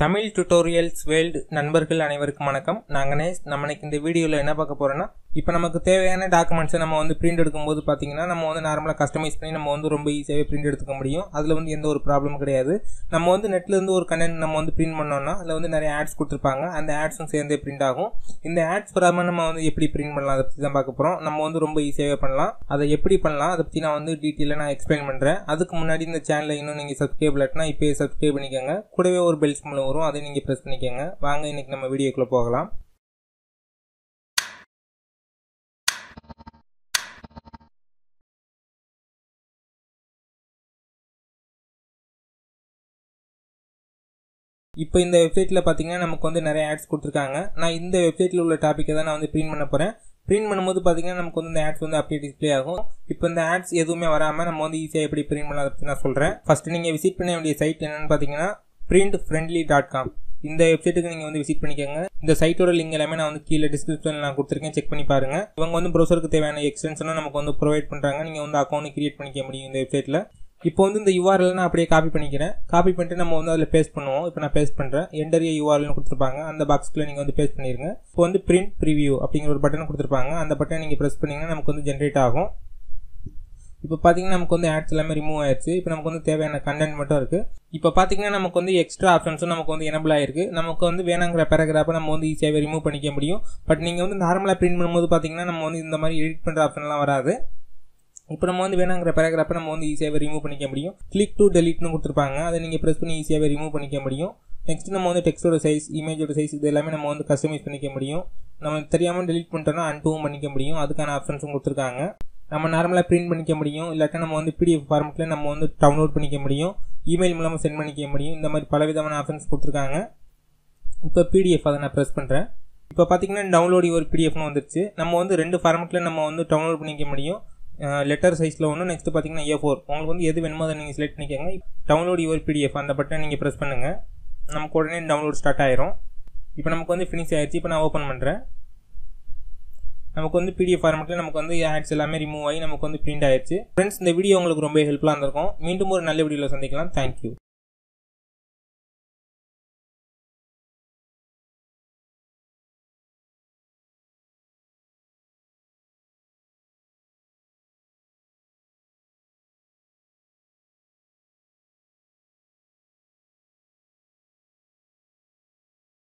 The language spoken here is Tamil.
தமிழ் டுட்டோரியல்ஸ் வேல்டு நண்பர்கள் அனைவருக்கும் வணக்கம். நான் கணேஷ். நம்ம இன்னைக்கு இந்த வீடியோவில் என்ன பார்க்க போகிறோன்னா இப்போ நமக்கு தேவையான டாக்குமெண்ட்ஸை நம்ம வந்து பிரிண்ட் எடுக்கும்போது பார்த்தீங்கன்னா நம்ம வந்து நார்மலாக கஸ்டமைஸ் பண்ணி நம்ம வந்து ரொம்ப ஈஸியாகவே பிரிண்ட் எடுத்துக்க முடியும். அதில் வந்து எந்த ஒரு ப்ராப்ளமும் கிடையாது. நம்ம வந்து நெட்லேருந்து ஒரு கண்டென்ட் நம்ம வந்து பிரிண்ட் பண்ணோம்னா அதில் வந்து நிறைய ஆட்ஸ் கொடுத்துருப்பாங்க. அந்த ஆட்ஸும் சேர்ந்தே பிரிண்ட் ஆகும். இந்த ஆட்ஸ் வராமல் நம்ம வந்து எப்படி பிரிண்ட் பண்ணலாம்? அதை பற்றி தான் பார்க்க போகிறோம் நம்ம வந்து ரொம்ப ஈஸியாகவே பண்ணலாம். அதை எப்படி பண்ணலாம்? அதை பற்றி நான் வந்து டீட்டெயிலாக நான் எக்ஸ்பிளைன் பண்ணுறேன் அதுக்கு முன்னாடி இந்த சேனலை இன்னும் நீங்கள் சப்ஸ்கிரைப் இல்லாட்டினா இப்போயே சப்ஸ்கிரைப் பண்ணிக்கோங்க. கூடவே ஒரு பெல் சிம்பிள் வரும். அதை நீங்கள் ப்ரெஸ் பண்ணிக்கோங்க. வாங்க இன்றைக்கி நம்ம வீடியோக்குள்ளே போகலாம். இப்போ இந்த வெப்சைட்டில் பார்த்தீங்கன்னா நமக்கு வந்து நிறைய ஆட்ஸ் கொடுத்துருக்காங்க. நான் இந்த வெப்சைட்டில் உள்ள டாப்பிக்கை தான் நான் வந்து பிரிண்ட் பண்ண போகிறேன் பிரிண்ட் பண்ணும்போது பார்த்தீங்கன்னா நமக்கு வந்து இந்த ஆட்ஸ் வந்து அப்படியே டிஸ்ப்ளே ஆகும். இப்போ இந்த ஆட்ஸ் எதுவுமே வராமல் நம்ம வந்து ஈஸியாக எப்படி பிரிண்ட் பண்ணலாம் பற்றி நான் சொல்கிறேன் ஃபஸ்ட்டு நீங்கள் விசிட் பண்ண வேண்டிய சைட் என்னென்னு பார்த்தீங்கன்னா பிரிண்ட் ஃப்ரெண்ட்லி டாட் காம் இந்த வெப்சைட்டுக்கு நீங்கள் வந்து விசிட் பண்ணிக்கோங்க. இந்த சைட்டோட லிங்க் எல்லாமே நான் வந்து கீழே டிஸ்கிரிப்ஷனில் நான் கொடுத்துருக்கேன். செக் பண்ணி பாருங்க. இவங்க வந்து ப்ரௌசருக்கு தேவையான எக்ஸ்டென்ஷனும் நமக்கு வந்து ப்ரொவைட் பண்ணுறாங்க நீங்கள் வந்து அக்கௌண்ட் கிரியேட் பண்ணிக்க முடியும் இந்த வெப்சைட்டில் இப்போ வந்து இந்த யூஆர்எல் நான் அப்படியே காப்பி பண்ணிக்கிறேன். காப்பி பண்ணிட்டு நம்ம வந்து அதில் பேஸ்ட் பண்ணுவோம். இப்போ நான் பேஸ்ட் பண்ணுறேன் என்டரிய யூஆர்எல்னு கொடுத்துருப்பாங்க. அந்த பாக்ஸ்க்குள்ள நீங்கள் வந்து பேஸ்ட் பண்ணிடுங்க இப்போ வந்து பிரிண்ட் ப்ரிவியூ அப்படிங்கிற ஒரு பட்டன் கொடுத்துருப்பாங்க. அந்த பட்டனை நீங்கள் ப்ரெஸ் பண்ணிங்கன்னா நமக்கு வந்து ஜென்ரேட் ஆகும். இப்போ பார்த்தீங்கன்னா நமக்கு வந்து ஆட்ஸ் எல்லாமே ரிமூவ் ஆயிடுச்சு இப்போ நமக்கு வந்து தேவையான கண்டென்ட் மட்டும் இருக்குது இப்போ பார்த்தீங்கன்னா நமக்கு வந்து எக்ஸ்ட்ரா ஆப்ஷன்ஸும் நமக்கு வந்து எனபிள் ஆயிருக்கு. நமக்கு வந்து வேணாங்கிற பேராகிராஃபை நம்ம வந்து ஈஸியாகவே ரிமூவ் பண்ணிக்க முடியும். பட் நீங்கள் வந்து நார்மலாக பிரிண்ட் பண்ணும்போது பார்த்தீங்கன்னா நம்ம வந்து இந்த மாதிரி எடிட் பண்ணுற ஆப்ஷன்லாம் வராது. இப்போ நம்ம வந்து வேணாங்கிற பேராகிராஃபை நம்ம வந்து ஈஸியாகவே ரிமூவ் பண்ணிக்க முடியும். கிளிக் டு டெலிட்னு கொடுத்துருப்பாங்க. அதை நீங்கள் ப்ரெஸ் பண்ணி ஈஸியாகவே ரிமூவ் பண்ணிக்க முடியும். நெக்ஸ்ட் நம்ம வந்து டெக்ஸ்டோட சைஸ் இமேஜோட சைஸ் இது எல்லாமே நம்ம வந்து கஸ்டமைஸ் பண்ணிக்க முடியும். நம்ம தெரியாமல் டெலிட் பண்ணிட்டோம்னா அன்டூவும் பண்ணிக்க முடியும். அதுக்கான ஆப்ஷன்ஸும் கொடுத்துருக்காங்க. நம்ம நார்மலாக பிரிண்ட் பண்ணிக்க முடியும். இல்லாட்டா நம்ம வந்து பிடிஎஃப் ஃபார்மெட்டில் நம்ம வந்து டவுன்லோட் பண்ணிக்க முடியும். இமெயில் மூலமாக சென்ட் பண்ணிக்க முடியும். இந்த மாதிரி பல விதமான ஆப்ஷன்ஸ் கொடுத்துருக்காங்க. இப்போ பிடிஎஃப் அதை நான் ப்ரெஸ் பண்ணுறேன் இப்போ பார்த்தீங்கன்னா டவுன்லோடு ஒரு பிடிஎஃப்னு வந்துருச்சு. நம்ம வந்து ரெண்டு ஃபார்மெட்டில் நம்ம வந்து டவுன்லோட் பண்ணிக்க முடியும். லெட்டர் சைஸில் ஒன்று நெக்ஸ்ட் பார்த்தீங்கன்னா ஏ ஃபோர் உங்களுக்கு வந்து எது வேணுமோ அதை நீங்கள் செலக்ட் பண்ணிக்கோங்க. டவுன்லோட் யுவர் பிடிஎஃப் அந்த பட்டனை நீங்கள் ப்ரெஸ் பண்ணுங்கள் நமக்கு உடனே டவுன்லோட் ஸ்டார்ட் ஆயிரும். இப்போ நமக்கு வந்து ஃபினிஷ் ஆயிடுச்சு இப்போ நான் ஓப்பன் பண்ணுறேன் நமக்கு வந்து பிடிஎஃப் ஃபார்மெட்டில் நமக்கு வந்து ஆட்ஸ் எல்லாமே ரிமூவ் ஆகி நமக்கு வந்து பிரிண்ட் ஆயிடுச்சு ஃப்ரெண்ட்ஸ் இந்த வீடியோ உங்களுக்கு ரொம்ப ஹெல்ப்ஃபுல்லாக இருந்திருக்கும். மீண்டும் ஒரு நல்ல வீடியோவில் சந்திக்கலாம். தேங்க்யூ